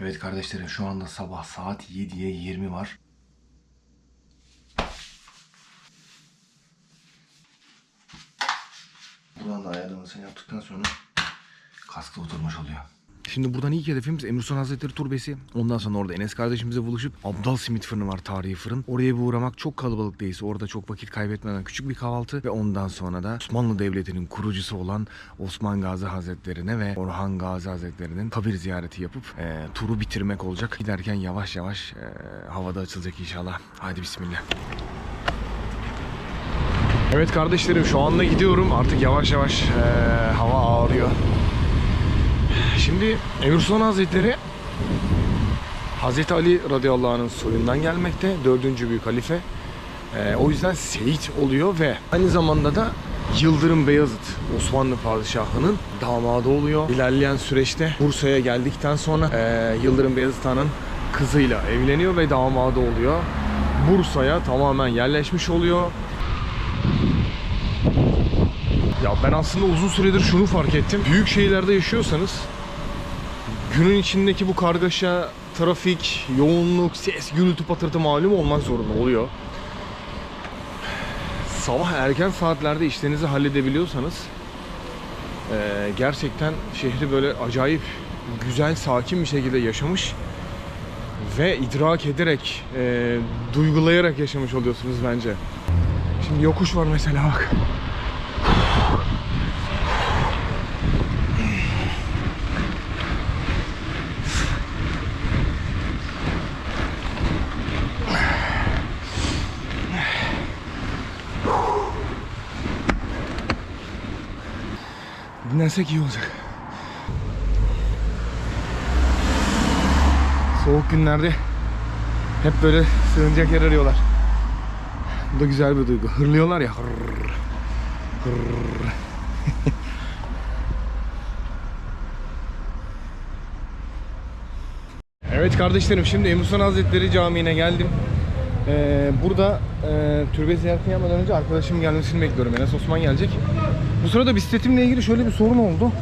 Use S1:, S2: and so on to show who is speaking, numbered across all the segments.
S1: Evet kardeşlerim şu anda sabah saat 7'ye 20 var. Buradan da ayarlamasını yaptıktan sonra kaskta oturmuş oluyor. Şimdi buradan ilk hedefimiz Emir Sultan Hazretleri Turbesi. Ondan sonra orada Enes kardeşimize buluşup Abdal Simit Fırını var tarihi fırın. Oraya bir uğramak çok kalabalık değilse orada çok vakit kaybetmeden küçük bir kahvaltı ve ondan sonra da Osmanlı Devleti'nin kurucusu olan Osman Gazi Hazretlerine ve Orhan Gazi Hazretleri'nin kabir ziyareti yapıp e, turu bitirmek olacak. Giderken yavaş yavaş e, havada açılacak inşallah. Hadi bismillah. Evet kardeşlerim şu anda gidiyorum. Artık yavaş yavaş e, hava ağrıyor. Şimdi Emir Hazretleri Hazreti Ali radıyallahu anh'ın soyundan gelmekte. Dördüncü büyük halife. Ee, o yüzden Seyit oluyor ve aynı zamanda da Yıldırım Beyazıt Osmanlı Padişahı'nın damadı oluyor. İlerleyen süreçte Bursa'ya geldikten sonra e, Yıldırım Beyazıt Han'ın kızıyla evleniyor ve damadı oluyor. Bursa'ya tamamen yerleşmiş oluyor. Ya ben aslında uzun süredir şunu fark ettim. Büyük şehirlerde yaşıyorsanız günün içindeki bu kargaşa, trafik, yoğunluk, ses, gürültü patırtı malum olmak zorunda oluyor. Sabah erken saatlerde işlerinizi halledebiliyorsanız eee, gerçekten şehri böyle acayip güzel, sakin bir şekilde yaşamış ve idrak ederek, eee, duygulayarak yaşamış oluyorsunuz bence. Şimdi yokuş var mesela bak. Dinlensek iyi olacak. Soğuk günlerde hep böyle sığınacak yer arıyorlar. Bu da güzel bir duygu. Hırlıyorlar ya. Hırr, hırr. evet kardeşlerim şimdi Emre Sultan Hazretleri Camii'ne geldim. Ee, burada e, türbe ziyaretini yapmadan önce arkadaşımın gelmesini bekliyorum. Enes Osman gelecek. Bu sırada bisikletimle ilgili şöyle bir sorun oldu.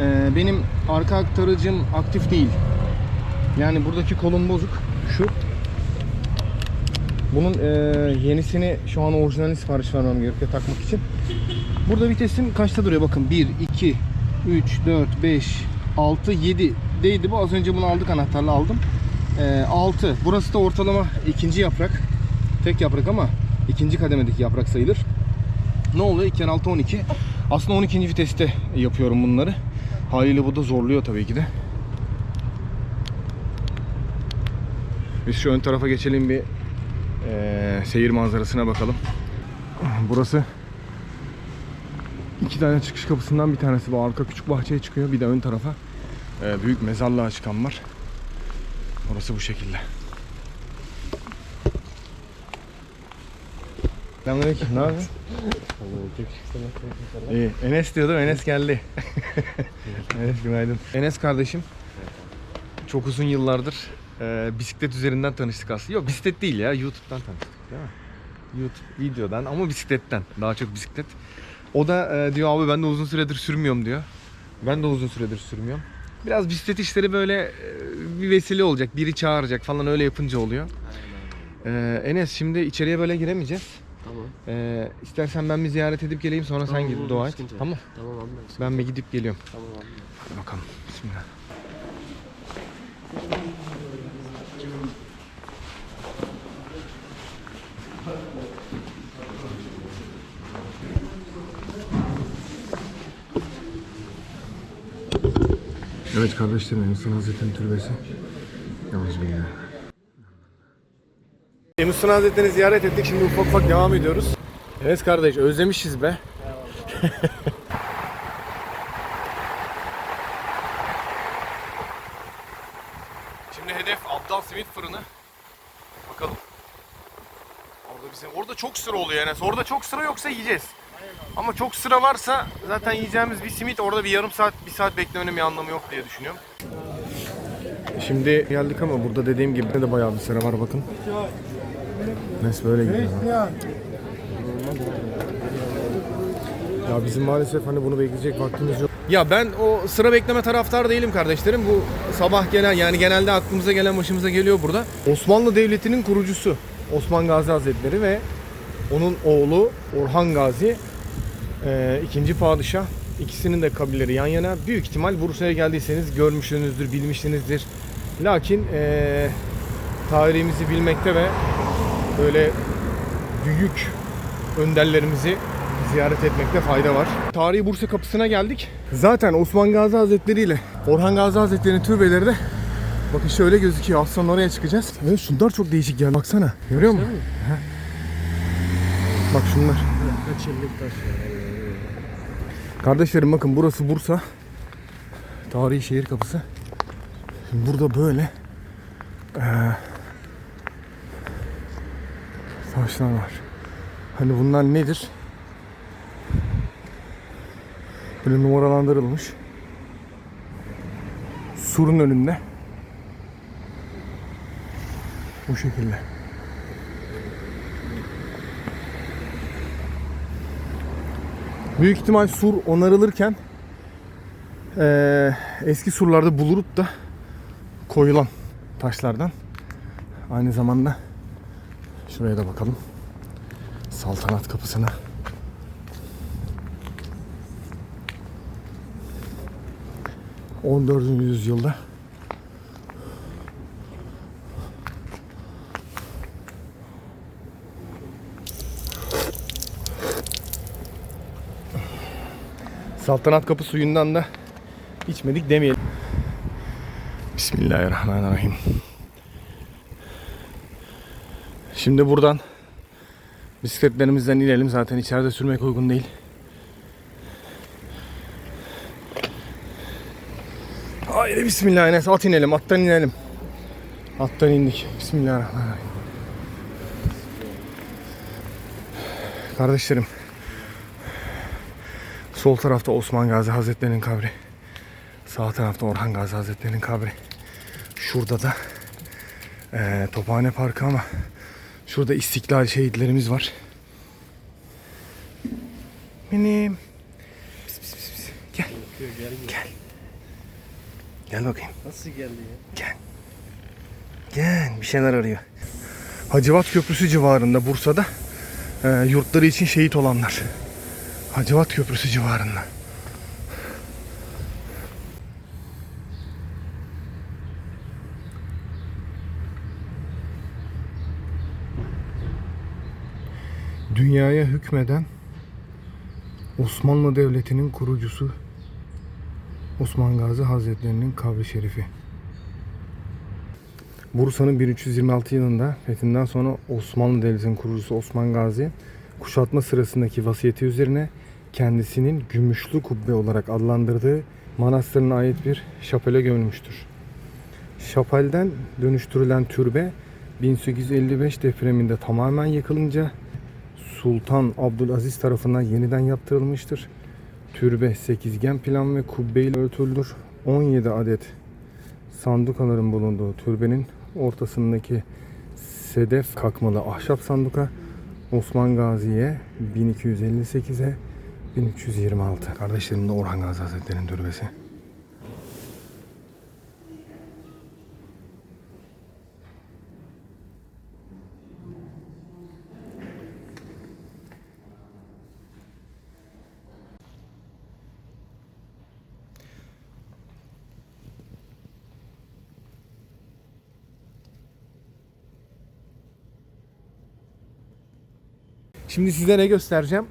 S1: Ee, benim arka aktarıcım aktif değil. Yani buradaki kolum bozuk. Şu. Bunun e, yenisini şu an orijinalini sipariş vermem gerekiyor takmak için. Burada vitesim kaçta duruyor bakın. 1, 2, 3, 4, 5, 6, 7 değdi bu. Az önce bunu aldık anahtarla aldım. E, 6. Burası da ortalama ikinci yaprak. Tek yaprak ama ikinci kademedeki yaprak sayılır. Ne oluyor? 2 kere 6 12. Aslında 12. viteste yapıyorum bunları. Haliyle bu da zorluyor tabii ki de. Biz şu ön tarafa geçelim bir eee, seyir manzarasına bakalım. Burası iki tane çıkış kapısından bir tanesi bu arka küçük bahçeye çıkıyor. Bir de ön tarafa eee, büyük mezarlığa çıkan var. Orası bu şekilde. Selamünaleyküm. Ne yapıyorsun? İyi. Enes diyordum. Enes geldi. Enes günaydın. Enes kardeşim. Çok uzun yıllardır e, bisiklet üzerinden tanıştık aslında. Yok bisiklet değil ya. YouTube'dan tanıştık değil mi? YouTube videodan ama bisikletten. Daha çok bisiklet. O da e, diyor abi ben de uzun süredir sürmüyorum diyor. Ben de uzun süredir sürmüyorum. Biraz bisiklet işleri böyle e, bir vesile olacak. Biri çağıracak falan öyle yapınca oluyor. E, Enes şimdi içeriye böyle giremeyeceğiz.
S2: Tamam.
S1: Ee, istersen ben bir ziyaret edip geleyim sonra sen
S2: olur,
S1: dua et.
S2: yok.
S1: Tamam.
S2: Tamam abi.
S1: Ben bir gidip geliyorum.
S2: Tamam abi.
S1: Hadi bakalım. Bismillah. Evet kardeşlerim, Emirsan Hazretleri'nin türbesi. Yalnız billah. Emirsan Hazretleri'ni ziyaret ettik. Şimdi ufak ufak devam ediyoruz. Evet kardeş, özlemişiz be. Şimdi hedef Abdal Simit Fırını. Bakalım. Orada bize orada çok sıra oluyor Enes. Orada çok sıra yoksa yiyeceğiz. Ama çok sıra varsa zaten yiyeceğimiz bir simit orada bir yarım saat, bir saat beklemenin bir anlamı yok diye düşünüyorum. Şimdi geldik ama burada dediğim gibi de bayağı bir sıra var bakın. Enes böyle gidiyor. ha. Ya bizim maalesef hani bunu bekleyecek vaktimiz yok. Ya ben o sıra bekleme taraftar değilim kardeşlerim. Bu sabah gelen yani genelde aklımıza gelen başımıza geliyor burada. Osmanlı Devleti'nin kurucusu Osman Gazi Hazretleri ve onun oğlu Orhan Gazi e, ikinci padişah. İkisinin de kabileleri yan yana. Büyük ihtimal Bursa'ya geldiyseniz görmüşsünüzdür, bilmişsinizdir. Lakin e, tarihimizi bilmekte ve böyle büyük önderlerimizi ziyaret etmekte fayda var. Tarihi Bursa kapısına geldik. Zaten Osman Gazi Hazretleri ile Orhan Gazi Hazretleri'nin türbeleri de bakın şöyle gözüküyor. Az sonra oraya çıkacağız. Evet şunlar çok değişik ya. Baksana. Görüyor musun? Bak şunlar.
S2: Kaç yıllık taş.
S1: Kardeşlerim bakın burası Bursa. Tarihi şehir kapısı. Şimdi burada böyle eee, taşlar var. Hani bunlar nedir? Böyle numaralandırılmış. Surun önünde. Bu şekilde. Büyük ihtimal sur onarılırken eee, eski surlarda bulunup da koyulan taşlardan. Aynı zamanda şuraya da bakalım. Saltanat kapısına. ...14. yüzyılda... Saltanat kapı suyundan da içmedik demeyelim. Bismillahirrahmanirrahim. Şimdi buradan bisikletlerimizden inelim. Zaten içeride sürmek uygun değil. Haydi bismillah Enes at inelim attan inelim. Attan indik. Bismillahirrahmanirrahim. Kardeşlerim Sol tarafta Osman Gazi Hazretleri'nin kabri. Sağ tarafta Orhan Gazi Hazretleri'nin kabri. Şurada da eee Tophane Parkı ama şurada İstiklal şehitlerimiz var. Benim. Pis, pis, pis, pis. Gel.
S2: Gel.
S1: Gel. Bakayım.
S2: Nasıl geldi ya?
S1: Gel. Gel. Bir şeyler arıyor. Hacivat Köprüsü civarında Bursa'da eee, yurtları için şehit olanlar. Hacivat Köprüsü civarında. Dünyaya hükmeden Osmanlı Devleti'nin kurucusu Osman Gazi Hazretlerinin kabri şerifi. Bursa'nın 1326 yılında fethinden sonra Osmanlı Devleti'nin kurucusu Osman Gazi kuşatma sırasındaki vasiyeti üzerine kendisinin gümüşlü kubbe olarak adlandırdığı manastırına ait bir şapele gömülmüştür. Şapelden dönüştürülen türbe 1855 depreminde tamamen yıkılınca Sultan Abdülaziz tarafından yeniden yaptırılmıştır. Türbe sekizgen plan ve kubbeyle örtülüdür. 17 adet sandukaların bulunduğu türbenin ortasındaki sedef kakmalı ahşap sanduka Osman Gazi'ye 1258'e 1326. Kardeşlerim de Orhan Gazi Hazretleri'nin türbesi. Şimdi size ne göstereceğim?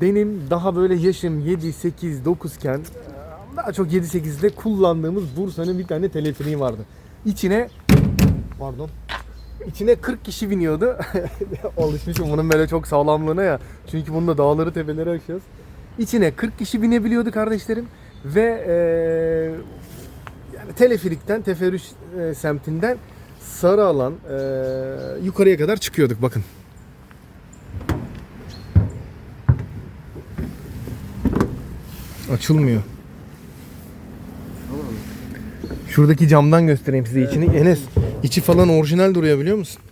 S1: Benim daha böyle yaşım 7, 8, 9 iken daha çok 7-8'de kullandığımız Bursa'nın bir tane teleferiği vardı. İçine pardon içine 40 kişi biniyordu. Alışmışım bunun böyle çok sağlamlığına ya. Çünkü bunda dağları tepeleri aşacağız. İçine 40 kişi binebiliyordu kardeşlerim. Ve eee yani teleferikten, teferrüş e, semtinden sarı alan e, yukarıya kadar çıkıyorduk bakın. Açılmıyor. Şuradaki camdan göstereyim size içini. Enes içi falan orijinal duruyor biliyor musun?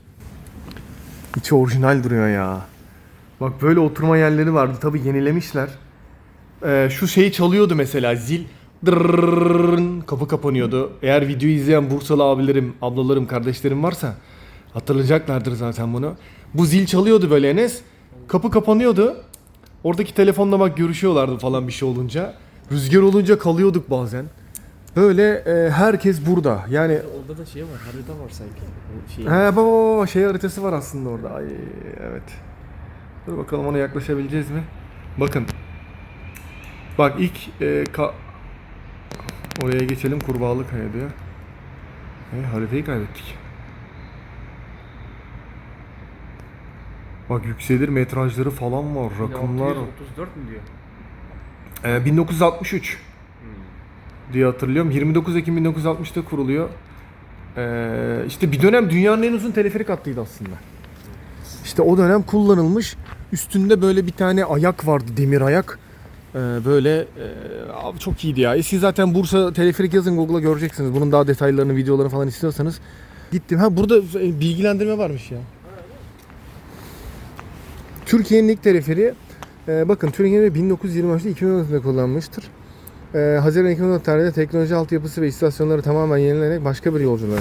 S1: İçi orijinal duruyor ya. Bak böyle oturma yerleri vardı. Tabi yenilemişler. Ee, şu şeyi çalıyordu mesela zil. Dırrrrrrn, kapı kapanıyordu. Eğer videoyu izleyen Bursalı abilerim, ablalarım, kardeşlerim varsa hatırlayacaklardır zaten bunu. Bu zil çalıyordu böyle Enes. Kapı kapanıyordu. Oradaki telefonla bak görüşüyorlardı falan bir şey olunca. Rüzgar olunca kalıyorduk bazen. Böyle e, herkes burada. Yani
S2: Orada da şey var, harita var sanki. O Şey,
S1: He baba şey haritası var aslında orada. Ay evet. Dur bakalım ona yaklaşabileceğiz mi? Bakın. Bak ilk e, ka- oraya geçelim kurbağalı kaya diyor. E, haritayı kaybettik. Bak yükselir metrajları falan var, rakımlar.
S2: 634 mu diyor?
S1: E, 1963 diye hatırlıyorum. 29 Ekim 1960'ta kuruluyor. Ee, işte bir dönem dünyanın en uzun teleferik hattıydı aslında. İşte o dönem kullanılmış. Üstünde böyle bir tane ayak vardı, demir ayak. Ee, böyle e, abi çok iyiydi ya. E siz zaten Bursa teleferik yazın Google'a göreceksiniz. Bunun daha detaylarını, videolarını falan istiyorsanız. Gittim. Ha burada e, bilgilendirme varmış ya. Türkiye'nin ilk teleferiği e, bakın Türkiye'nin 1923'te 2014'de kullanmıştır. Ee, Haziran 2014 tarihinde teknoloji altyapısı ve istasyonları tamamen yenilenerek başka bir yolculuğa.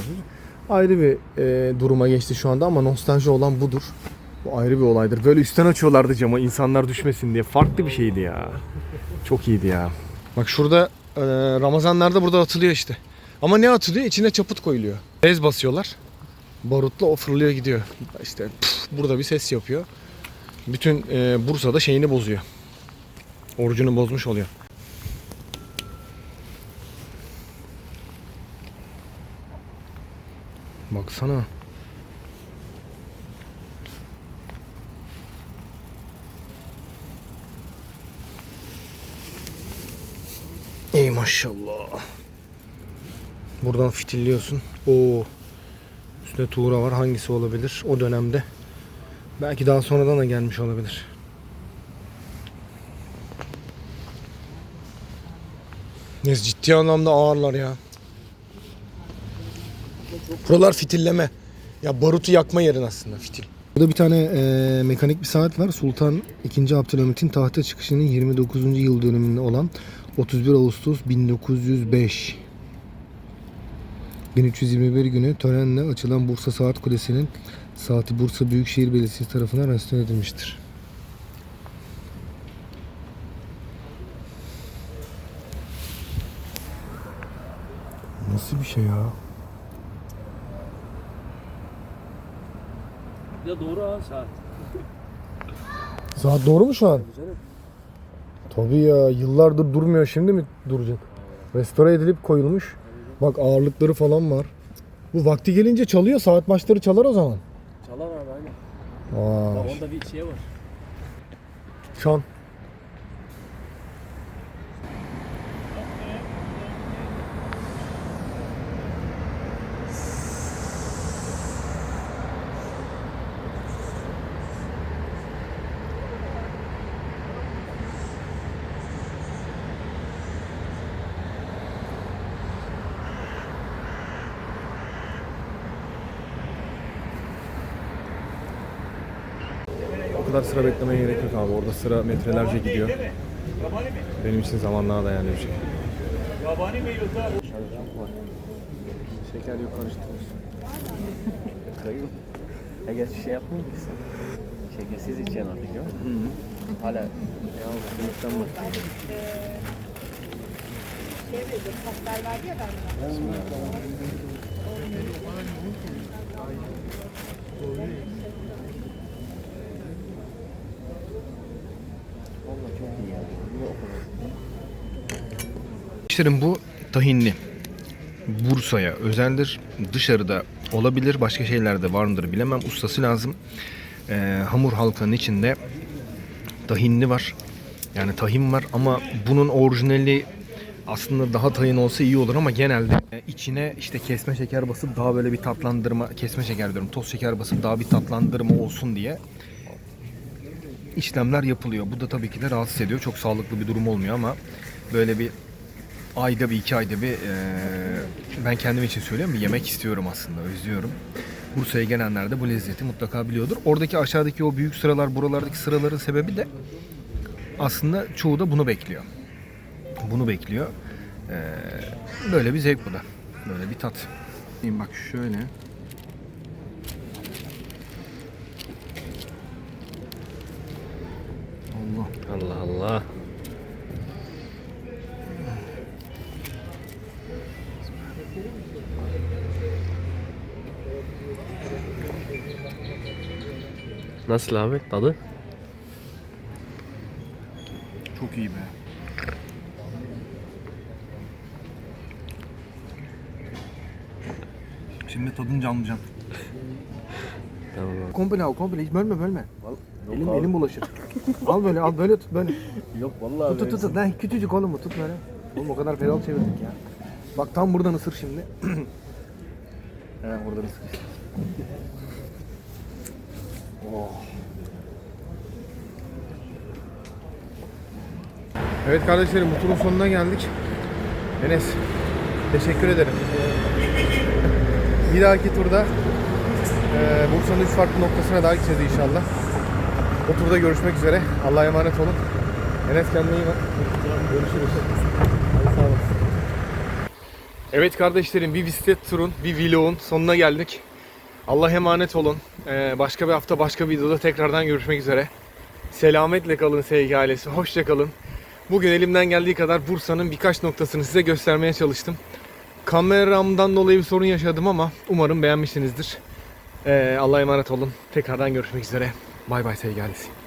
S1: Ayrı bir e, duruma geçti şu anda ama nostalji olan budur. Bu ayrı bir olaydır. Böyle üstten açıyorlardı cama insanlar düşmesin diye. Farklı bir şeydi ya. Çok iyiydi ya. Bak şurada e, Ramazanlarda burada atılıyor işte. Ama ne atılıyor? İçine çaput koyuluyor. Bez basıyorlar. Barutla o fırlıyor gidiyor. İşte püf, burada bir ses yapıyor. Bütün e, Bursa'da şeyini bozuyor. Orucunu bozmuş oluyor. Baksana. Ey maşallah. Buradan fitilliyorsun. Oo. Üstünde tuğra var. Hangisi olabilir? O dönemde. Belki daha sonradan da gelmiş olabilir. Neyse ciddi anlamda ağırlar ya. Buralar fitilleme. Ya barutu yakma yerin aslında fitil. Burada bir tane e, mekanik bir saat var. Sultan II. Abdülhamit'in tahta çıkışının 29. yıl dönümünde olan 31 Ağustos 1905. 1321 günü törenle açılan Bursa Saat Kulesi'nin saati Bursa Büyükşehir Belediyesi tarafından restore edilmiştir. Nasıl bir şey ya?
S2: Ya doğru ha saat.
S1: Saat doğru mu şu an? Tabii ya yıllardır durmuyor şimdi mi duracak? Restore edilip koyulmuş. Bak ağırlıkları falan var. Bu vakti gelince çalıyor saat başları çalar o zaman.
S2: Bak
S1: Vay.
S2: orada bir şey var.
S1: Çan. Kadar sıra beklemeye gerek yok abi. Orada sıra metrelerce gidiyor. Benim için zamanlığa dayanıyor bir şey.
S2: Şeker yok karıştırıyorsun. Kayıyor. Ya gerçi şey yapmıyor ki sen. Şekersiz içeceksin artık ya. Hala ya sınıftan bak. Valla çok iyi ya. Niye o kadar?
S1: İşlerim bu tahinli. Bursa'ya özeldir. Dışarıda olabilir. Başka şeylerde var mıdır bilemem. Ustası lazım. Ee, hamur halkanın içinde tahinli var. Yani tahin var ama bunun orijinali aslında daha tahin olsa iyi olur ama genelde e, içine işte kesme şeker basıp daha böyle bir tatlandırma, kesme şeker diyorum, toz şeker basıp daha bir tatlandırma olsun diye işlemler yapılıyor. Bu da tabii ki de rahatsız ediyor. Çok sağlıklı bir durum olmuyor ama böyle bir ayda bir iki ayda bir eee, ben kendim için söylüyorum bir yemek istiyorum aslında özlüyorum. Bursa'ya gelenler de bu lezzeti mutlaka biliyordur. Oradaki aşağıdaki o büyük sıralar buralardaki sıraların sebebi de aslında çoğu da bunu bekliyor. Bunu bekliyor. Ee, böyle bir zevk bu da. Böyle bir tat. Şimdi bak şöyle. Allah.
S2: Allah Allah. Nasıl abi tadı?
S1: Çok iyi be. Şimdi tadınca anlayacaksın.
S2: Tamam abi.
S1: Komple al komple hiç bölme bölme. elim
S2: abi.
S1: elim bulaşır. al böyle al böyle tut böyle.
S2: Yok vallahi
S1: Tut tut tut. Lan küçücük oğlum bu tut böyle. Oğlum o kadar pedal çevirdik ya. Bak tam buradan ısır şimdi. He buradan ısır. Evet kardeşlerim bu turun sonuna geldik. Enes teşekkür ederim. Bir dahaki turda eee Bursa'nın üç farklı noktasına daha gideceğiz inşallah. O turda görüşmek üzere. Allah'a emanet olun. Enes kendine iyi bak. Görüşürüz. Hadi sağ olasın. Evet kardeşlerim bir bisiklet turun, bir vlogun sonuna geldik. Allah'a emanet olun. Ee, başka bir hafta başka bir videoda tekrardan görüşmek üzere. Selametle kalın sevgi ailesi. Hoşça kalın. Bugün elimden geldiği kadar Bursa'nın birkaç noktasını size göstermeye çalıştım. Kameramdan dolayı bir sorun yaşadım ama umarım beğenmişsinizdir. Ee, Allah'a emanet olun. Tekrardan görüşmek üzere. Bay bay sevgi ailesi.